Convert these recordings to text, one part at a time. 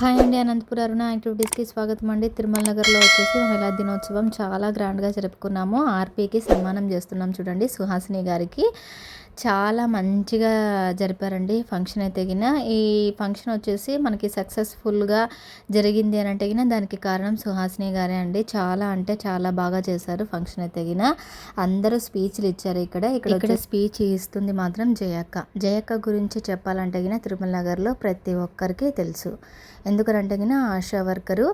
Hi అండి అనంతపురం అరుణ యాక్టివిటీస్కి స్వాగతం అండి. తిరుమల నగర్లో వచ్చేసి మహిళా దినోత్సవం చాలా గ్రాండ్గా జరుపుకున్నాము. ఆర్పీకి సన్మానం చేస్తున్నాం చూడండి సుహాసిని గారికి. చాలా మంచిగా జరిపారండి ఫంక్షన్ అయితే గిన. ఈ ఫంక్షన్ వచ్చేసి మనకి సక్సెస్ఫుల్గా జరిగింది అని అంటే గిన దానికి కారణం సుహాసిని గారే అండి. చాలా అంటే చాలా బాగా చేశారు ఫంక్షన్ అయితే గిన. అందరూ స్పీచ్లు ఇచ్చారు ఇక్కడ. ఇక్కడ ఇక్కడ స్పీచ్ ఇస్తుంది మాత్రం జయక్క. జయక్క గురించి చెప్పాలంటే గిన తిరుమల నగర్లో ప్రతి ఒక్కరికి తెలుసు. ఎందుకంటే గిన ఆశా వర్కరు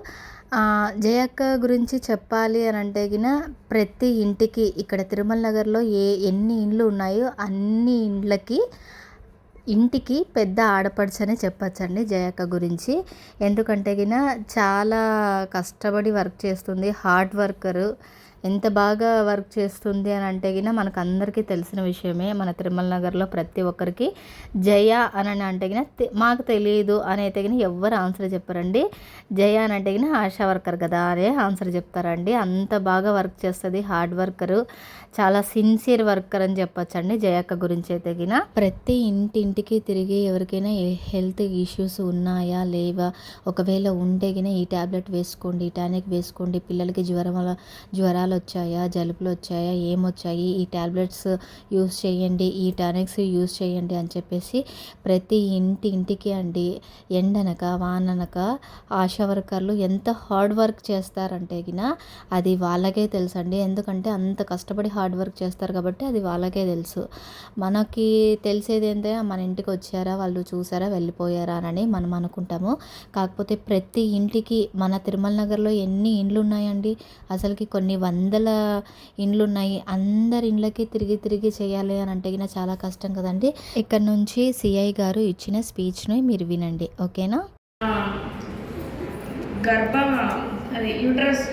జయక్క గురించి చెప్పాలి అని అంటే గిన ప్రతి ఇంటికి ఇక్కడ తిరుమల నగర్లో ఏ ఎన్ని ఇండ్లు ఉన్నాయో అన్ని ఇండ్లకి ఇంటికి పెద్ద ఆడపడుచు చెప్పచ్చండి జయక్క గురించి. ఎందుకంటే గిన చాలా కష్టపడి వర్క్ చేస్తుంది హార్డ్ వర్కరు. ఎంత బాగా వర్క్ చేస్తుంది అని అంటే గిన మనకు అందరికీ తెలిసిన విషయమే మన తిరుమల నగర్లో ప్రతి ఒక్కరికి జయ అని అంటే గిన మాకు తెలియదు అని అయితే గిన ఎవ్వరు ఆన్సర్ చెప్పారండి. జయ అని అంటే గిన ఆశా వర్కర్ కదా అనే ఆన్సర్ చెప్తారండి. అంత బాగా వర్క్ చేస్తుంది హార్డ్ వర్కరు చాలా సిన్సియర్ వర్కర్ అని చెప్పొచ్చండి జయక్క గురించి అయితే గిన. ప్రతి ఇంటింటికి తిరిగి ఎవరికైనా హెల్త్ ఇష్యూస్ ఉన్నాయా లేవా ఒకవేళ ఉంటే గిన ఈ ట్యాబ్లెట్ వేసుకోండి ఈ టానిక్ వేసుకోండి పిల్లలకి జ్వరం వల్ల జ్వరాలు వచ్చాయా జలుబులు వచ్చాయా ఏమొచ్చాయి? ఈ ట్యాబ్లెట్స్ యూస్ చేయండి ఈ టానిక్స్ యూస్ చేయండి అని చెప్పేసి ప్రతి ఇంటి ఇంటికి అండి ఎండనక వాననక ఆశా వర్కర్లు ఎంత హార్డ్ వర్క్ చేస్తారంటే గిన అది వాళ్ళకే తెలుసు అండి ఎందుకంటే అంత కష్టపడి హార్డ్ వర్క్ చేస్తారు కాబట్టి అది వాళ్ళకే తెలుసు. మనకి తెలిసేది ఏంటంటే మన ఇంటికి వచ్చారా వాళ్ళు చూసారా? వెళ్ళిపోయారా? అని మనం అనుకుంటాము. కాకపోతే ప్రతి ఇంటికి మన తిరుమల నగర్లో ఎన్ని ఇండ్లు ఉన్నాయండి అసలుకి కొన్ని వందల ఇండ్లు ఉన్నాయి అందరి ఇండ్లకి తిరిగి తిరిగి చేయాలి అని అంటే గిన చాలా కష్టం కదండి. ఇక్కడ నుంచి సిఐ గారు ఇచ్చిన స్పీచ్ని మీరు వినండి. ఓకేనా? గర్భం గర్భ అది యూట్రస్.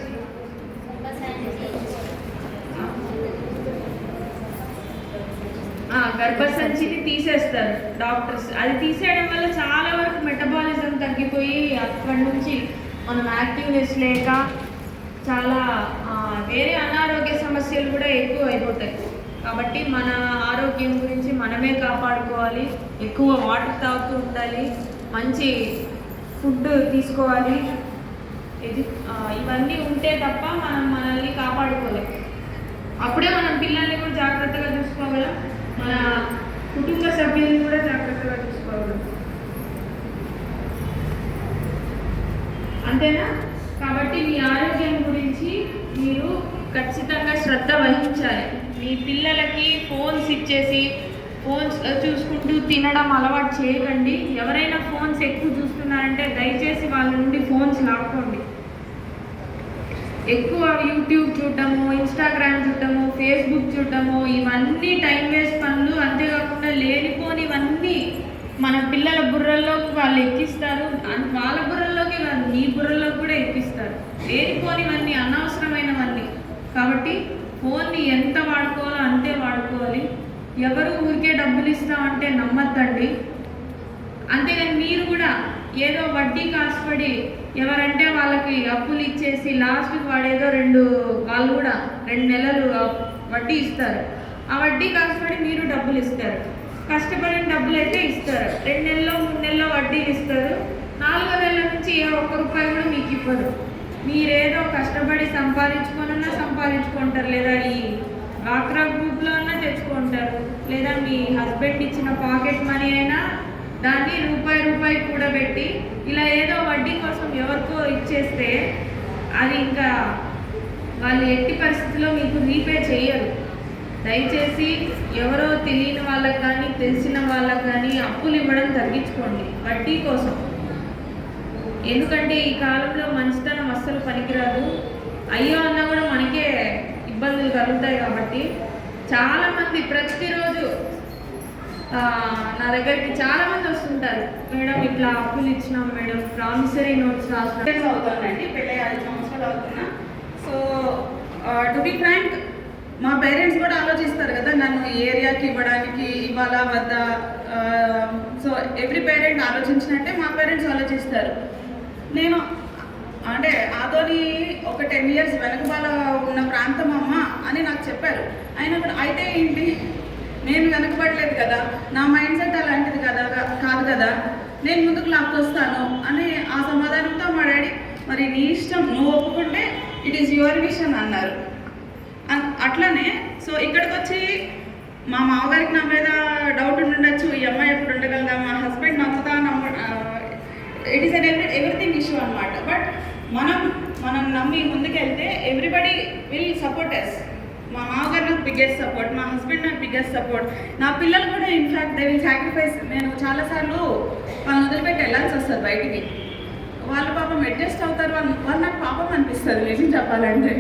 గర్భసంచిని తీసేస్తారు డాక్టర్స్. అది తీసేయడం వల్ల చాలా వరకు మెటబాలిజం తగ్గిపోయి అక్కడి నుంచి మనం యాక్టివ్నెస్ లేక చాలా వేరే అనారోగ్య సమస్యలు కూడా ఎక్కువ అయిపోతాయి. కాబట్టి మన ఆరోగ్యం గురించి మనమే కాపాడుకోవాలి. ఎక్కువ వాటర్ తాగుతూ ఉండాలి. మంచి ఫుడ్ తీసుకోవాలి. ఇది ఇవన్నీ ఉంటే తప్ప మనం మనల్ని కాపాడుకోలేం. అప్పుడే మనం పిల్లల్ని కూడా జాగ్రత్తగా చూసుకోగలం. మన కుటుంబ సభ్యుల్ని కూడా జాగ్రత్తగా చూసుకోగలం. అంతేనా? కాబట్టి మీ ఆరోగ్యం గురించి మీరు ఖచ్చితంగా శ్రద్ధ వహించాలి. మీ పిల్లలకి ఫోన్స్ ఇచ్చేసి ఫోన్స్ చూసుకుంటూ తినడం అలవాటు చేయకండి ఎవరైనా ఫోన్స్ ఎక్కువ చూస్తున్నారంటే దయచేసి వాళ్ళ నుండి ఫోన్స్ లాక్కోండి. ఎక్కువ యూట్యూబ్ చూడటము ఇన్స్టాగ్రామ్ చూడటము ఫేస్బుక్ చూడటము ఇవన్నీ టైం వేస్ట్ పనులు. అంతేకాకుండా లేనిపోనివన్నీ మన పిల్లల బుర్రల్లోకి వాళ్ళు ఎక్కిస్తారు. వాళ్ళ బుర్రల్లోకి కాదు నీ బుర్రలోకి కూడా ఎక్కిస్తారు. లేనిపోనివన్నీ అనవసరమైనవన్నీ. కాబట్టి ఫోన్ని ఎంత వాడుకోవాలో అంతే వాడుకోవాలి. ఎవరు ఊరికే డబ్బులు ఇస్తామంటే నమ్మద్దండి. అంతేగాని మీరు కూడా ఏదో వడ్డీ కాసుపడి ఎవరంటే వాళ్ళకి అప్పులు ఇచ్చేసి లాస్ట్కి వాడేదో రెండు వాళ్ళు కూడా రెండు నెలలు వడ్డీ ఇస్తారు. ఆ వడ్డీ కాసుపడి మీరు డబ్బులు ఇస్తారు కష్టపడిన డబ్బులు అయితే ఇస్తారు. రెండు నెలలో మూడు నెలలో వడ్డీలు ఇస్తారు. నాలుగో నెలల నుంచి ఏ ఒక్క రూపాయి కూడా మీకు ఇవ్వరు. మీరేదో కష్టపడి సంపాదించుకొనున్నా సంపాదించుకుంటారు. లేదా ఈ డ్వాక్రా గ్రూప్లో అన్నా తెచ్చుకుంటారు. లేదా మీ హస్బెండ్ ఇచ్చిన పాకెట్ మనీ అయినా దాన్ని రూపాయి రూపాయి కూడా పెట్టి ఇలా ఏదో వడ్డీ కోసం ఎవరికో ఇచ్చేస్తే అది ఇంకా వాళ్ళు ఎట్టి పరిస్థితిలో మీకు రీపే చేయరు. దయచేసి ఎవరో తెలియని వాళ్ళకి కానీ తెలిసిన వాళ్ళకి కానీ అప్పులు ఇవ్వడం తగ్గించుకోండి. వడ్డీ కోసం. ఎందుకంటే ఈ కాలంలో మంచితనం అస్సలు పనికిరాదు. అయ్యో అన్నా కూడా మనకే ఇబ్బందులు కలుగుతాయి కాబట్టి చాలామంది ప్రతిరోజు నా దగ్గరికి చాలామంది వస్తుంటారు. మేడం ఇట్లా అప్పులు ఇచ్చినాం మేడం. ప్రామిసరీ నోట్స్ రాసిన అవుతుందండి పెళ్ళి ఐదు సంవత్సరాలు అవుతున్నా. సో టు బి ఫ్రాంక్ మా పేరెంట్స్ కూడా ఆలోచిస్తారు కదా నన్ను ఈ ఏరియాకి ఇవ్వడానికి ఇవ్వాలా వద్దా సో ఎవ్రీ పేరెంట్ ఆలోచించినట్టే మా పేరెంట్స్ ఆలోచిస్తారు. నేను అంటే ఆదోని ఒక టెన్ ఇయర్స్ వెనకబాల ఉన్న ప్రాంతం అమ్మ అని నాకు చెప్పారు. అయినా కూడా అయితే ఏంటి? నేను వెనకబడలేదు కదా. నా మైండ్ సెట్ అలాంటిది కదా కాదు కదా. నేను ముందుకు లాక్కొస్తాను అని ఆ సమాధానంతో మా డాడీ మరి నీ ఇష్టం నువ్వు ఒప్పుకుంటే ఇట్ ఈస్ యువర్ విషన్ అన్నారు. అట్లనే అట్లానే సో ఇక్కడికి వచ్చి మా మామగారికి నా మీద డౌట్ ఉండొచ్చు ఈ అమ్మాయి ఎప్పుడు ఉండగలదా మా హస్బెండ్ నమ్ముతా నమ్మ it is an every everything issue అనమాట బట్ మనం మనం నమ్మి ముందుకెళ్తే ఎవ్రీబడి విల్ సపోర్ట్ ఎస్ మా మామగారు నాకు బిగ్గెస్ట్ సపోర్ట్ మా హస్బెండ్ నాకు బిగ్గెస్ట్ సపోర్ట్ నా పిల్లలు కూడా ఇన్ఫ్యాక్ట్ దే విల్ సాక్రిఫైస్ నేను చాలాసార్లు వాళ్ళని వదిలిపెట్టి వెళ్ళాల్సి వస్తుంది బయటికి. వాళ్ళు పాపం అడ్జస్ట్ అవుతారు వాళ్ళు వాళ్ళు నాకు పాపం అనిపిస్తుంది నిజం చెప్పాలంటే.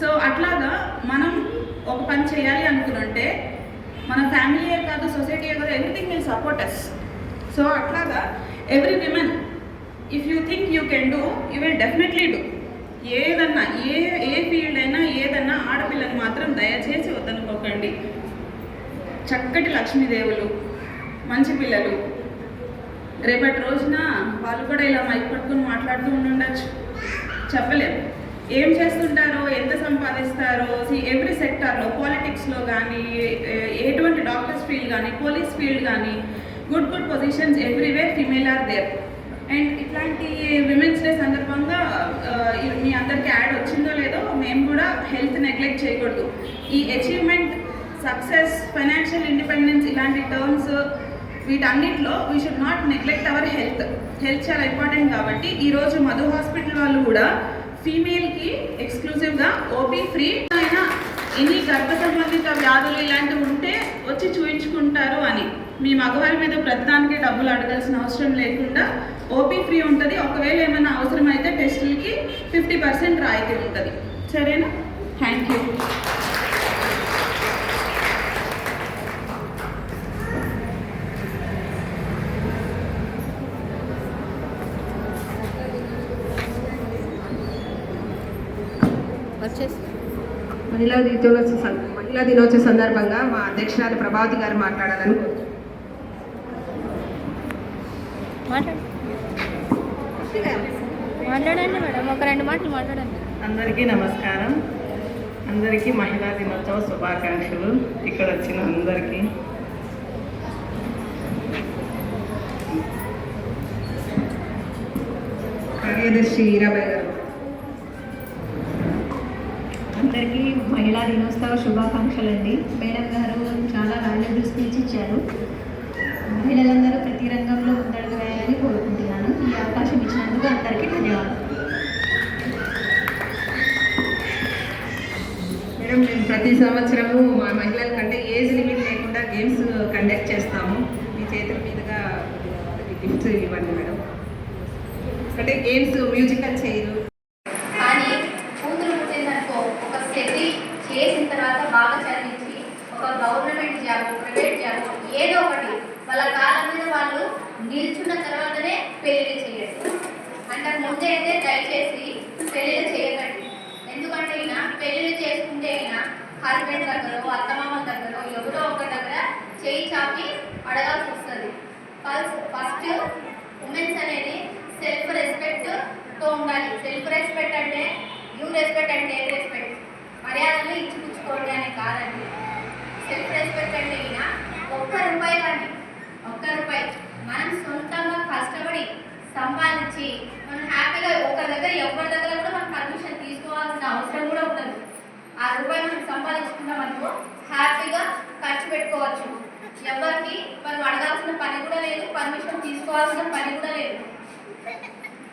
సో అట్లాగా మనం ఒక పని చేయాలి అనుకుంటే మన ఫ్యామిలీయే కాదు సొసైటీయే కాదు everything will support us so అట్లాగా every women if you think you can do you will definitely do ఏదన్నా ఏ ఏ ఫీల్డ్ అయినా ఏదన్నా ఆడపిల్లని మాత్రం దయచేసి వద్దనుకోకండి. చక్కటి లక్ష్మీదేవులు మంచి పిల్లలు. రేపటి రోజున వాళ్ళు కూడా ఇలా మైక్ పట్టుకుని మాట్లాడుతూ ఉండుండొచ్చు. చెప్పలేం. ఏం చేస్తుంటారో ఎంత సంపాదిస్తారో ఎవ్రీ సెక్టార్లో పాలిటిక్స్లో కానీ ఎటువంటి డాక్టర్స్ ఫీల్డ్ కానీ పోలీస్ ఫీల్డ్ కానీ good good positions everywhere female are there and ఇట్లాంటి విమెన్స్ డే సందర్భంగా uh, మీ అందరికి యాడ్ వచ్చిందో లేదో మేము కూడా హెల్త్ నెగ్లెక్ట్ చేయకూడదు. ఈ అచీవ్మెంట్ సక్సెస్ ఫైనాన్షియల్ ఇండిపెండెన్స్ ఇలాంటి టర్మ్స్ వీటన్నిటిలో we should not neglect our health health చాలా ఇంపార్టెంట్ కాబట్టి ఈరోజు మధు హాస్పిటల్ వాళ్ళు కూడా ఫీమేల్కి ఎక్స్క్లూజివ్గా ఓపీ ఫ్రీ అయినా ఎన్ని గర్భ సంబంధిత వ్యాధులు ఇలాంటివి ఉంటే వచ్చి చూయించుకుంటారు అని. మీ మగవారి మీద ప్రతిదానికి డబ్బులు అడగాల్సిన అవసరం లేకుండా ఓపీ ఫ్రీ ఉంటుంది. ఒకవేళ ఏమైనా అవసరమైతే టెస్టులకి ఫిఫ్టీ పర్సెంట్ రాయితీ ఉంటుంది. సరేనా? థ్యాంక్ యూ వచ్చేసి. మహిళా దినోత్సవ మహిళా దినోత్సవ సందర్భంగా మా అధ్యక్షురాలు ప్రభావతి గారు మాట్లాడాలని మాట్లాడు. మాట్లాడండి మేడం ఒక రెండు మాటలు మాట్లాడండి. అందరికీ నమస్కారం. అందరికీ మహిళా దినోత్సవ శుభాకాంక్షలు. ఇక్కడ వచ్చిన అందరికీ. కార్యదర్శి ఈరాబాయ్ గారు. అందరికీ మహిళా దినోత్సవ శుభాకాంక్షలు అండి మేడం గారు చాలా వాల్యుబుల్ స్పీచ్ ఇచ్చారు మహిళలందరూ ప్రతి రంగంలో అందరికీ ధన్యవాదాలు. మేడం మేము ప్రతి సంవత్సరము మా మహిళల కంటే ఏజ్ లిమిట్ లేకుండా గేమ్స్ కండక్ట్ చేస్తాము. మీ చేతుల మీదుగా గిఫ్ట్స్ ఇవ్వండి మేడం. అంటే గేమ్స్ మ్యూజికల్ చేయరు కానీ కూతురు పుట్టిందనుకో ఒక స్టడీ చేసిన తర్వాత బాగా చదివించి ఒక గవర్నమెంట్ జాబ్ ప్రైవేట్ జాబ్ ఏదో ఒకటి వాళ్ళ కాలం మీద వాళ్ళు నిల్చున్న తర్వాతనే పెళ్ళి చేయాలి. అంతకు ముందే అయితే దయచేసి పెళ్ళి చేయకండి. ఎందుకంటే ఈయన పెళ్ళి చేసుకుంటే ఈయన హస్బెండ్ దగ్గర అత్తమామ దగ్గర ఎవరో ఒక దగ్గర చేయి చాపి అడగాల్సి వస్తుంది. ఫస్ట్ ఫస్ట్ ఉమెన్స్ అనేది సెల్ఫ్ రెస్పెక్ట్తో ఉండాలి. సెల్ఫ్ రెస్పెక్ట్ అంటే యూ రెస్పెక్ట్ అంటే రెస్పెక్ట్ మర్యాదలు ఇచ్చిపుచ్చుకోండి అని కాదండి. సెల్ఫ్ రెస్పెక్ట్ అంటే ఈయన ఒక్క రూపాయి కానీ ఒక్క రూపాయి మనం సొంతంగా కష్టపడి సంపాదించి మనం హ్యాపీగా ఒక దగ్గర ఎవరి దగ్గర కూడా మనం పర్మిషన్ తీసుకోవాల్సిన అవసరం కూడా ఉండదు. ఆ రూపాయి మనం సంపాదించుకున్నాం అనుకో హ్యాపీగా ఖర్చు పెట్టుకోవచ్చు. ఎవరికి మనం అడగాల్సిన పని కూడా లేదు పర్మిషన్ తీసుకోవాల్సిన పని కూడా లేదు.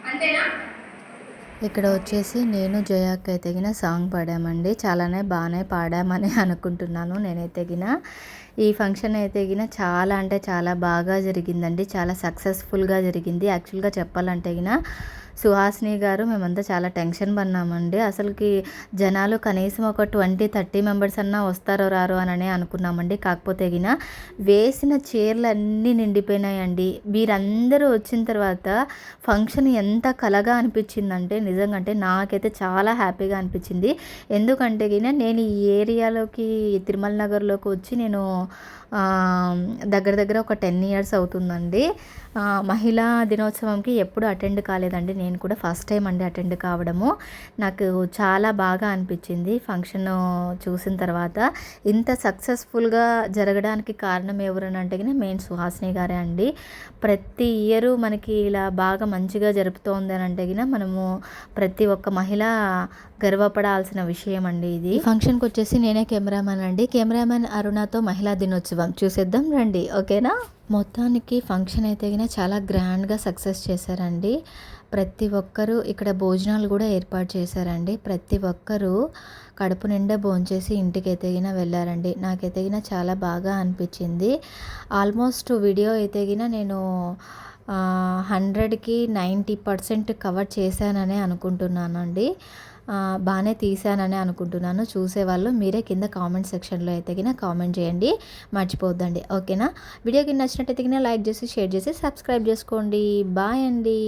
అంతేనా? ఇక్కడ వచ్చేసి నేను జయాకి అయితే గిన సాంగ్ పాడామండి. చాలానే బాగానే పాడామని అనుకుంటున్నాను నేనైతే గిన ఈ ఫంక్షన్ అయితే గిన చాలా అంటే చాలా బాగా జరిగిందండి. చాలా సక్సెస్ఫుల్గా జరిగింది. యాక్చువల్గా చెప్పాలంటే గిన సుహాసిని గారు మేమంతా చాలా టెన్షన్ పడినామండి. అసలుకి జనాలు కనీసం ఒక ట్వంటీ థర్టీ మెంబర్స్ అన్నా వస్తారో రారో అని అనుకున్నామండి. కాకపోతే గిన వేసిన చీరలు అన్నీ నిండిపోయినాయండి. వీరందరూ వచ్చిన తర్వాత ఫంక్షన్ ఎంత కలగా అనిపించిందంటే నిజంగా అంటే నాకైతే చాలా హ్యాపీగా అనిపించింది. ఎందుకంటే గిన నేను ఈ ఏరియాలోకి తిరుమల నగర్లోకి వచ్చి నేను దగ్గర దగ్గర ఒక టెన్ ఇయర్స్ అవుతుందండి. మహిళా దినోత్సవంకి ఎప్పుడు అటెండ్ కాలేదండి. నేను కూడా ఫస్ట్ టైం అండి అటెండ్ కావడము. నాకు చాలా బాగా అనిపించింది ఫంక్షన్ చూసిన తర్వాత. ఇంత సక్సెస్ఫుల్గా జరగడానికి కారణం ఎవరని అంటే మెయిన్ సుహాసిని గారే అండి. ప్రతి ఇయర్ మనకి ఇలా బాగా మంచిగా జరుపుతోంది అని అంటే మనము ప్రతి ఒక్క మహిళ గర్వపడాల్సిన విషయం అండి ఇది. ఫంక్షన్కి వచ్చేసి నేనే కెమెరామెన్ అండి. కెమెరామెన్ అరుణతో మహిళా దినోత్సవం. చూసేద్దాం రండి. ఓకేనా? మొత్తానికి ఫంక్షన్ అయితే గిన చాలా గ్రాండ్గా సక్సెస్ చేశారండి. ప్రతి ఒక్కరూ ఇక్కడ భోజనాలు కూడా ఏర్పాటు చేశారండి. ప్రతి ఒక్కరూ కడుపు నిండా భోంచేసి ఇంటికి ఎదిగిన వెళ్ళారండి. నాకు ఎదిగిన చాలా బాగా అనిపించింది. ఆల్మోస్ట్ వీడియో ఎదిగిన నేను హండ్రెడ్కి నైంటీ పర్సెంట్ కవర్ చేశాననే అనుకుంటున్నానండి. బాగానే తీశానని అనుకుంటున్నాను. చూసేవాళ్ళు మీరే కింద కామెంట్ సెక్షన్లో అయితే కింద కామెంట్ చేయండి. మర్చిపోద్దండి. ఓకేనా? వీడియోకి నచ్చినట్టయితే కింద లైక్ చేసి షేర్ చేసి సబ్స్క్రైబ్ చేసుకోండి. బాయ్ అండి.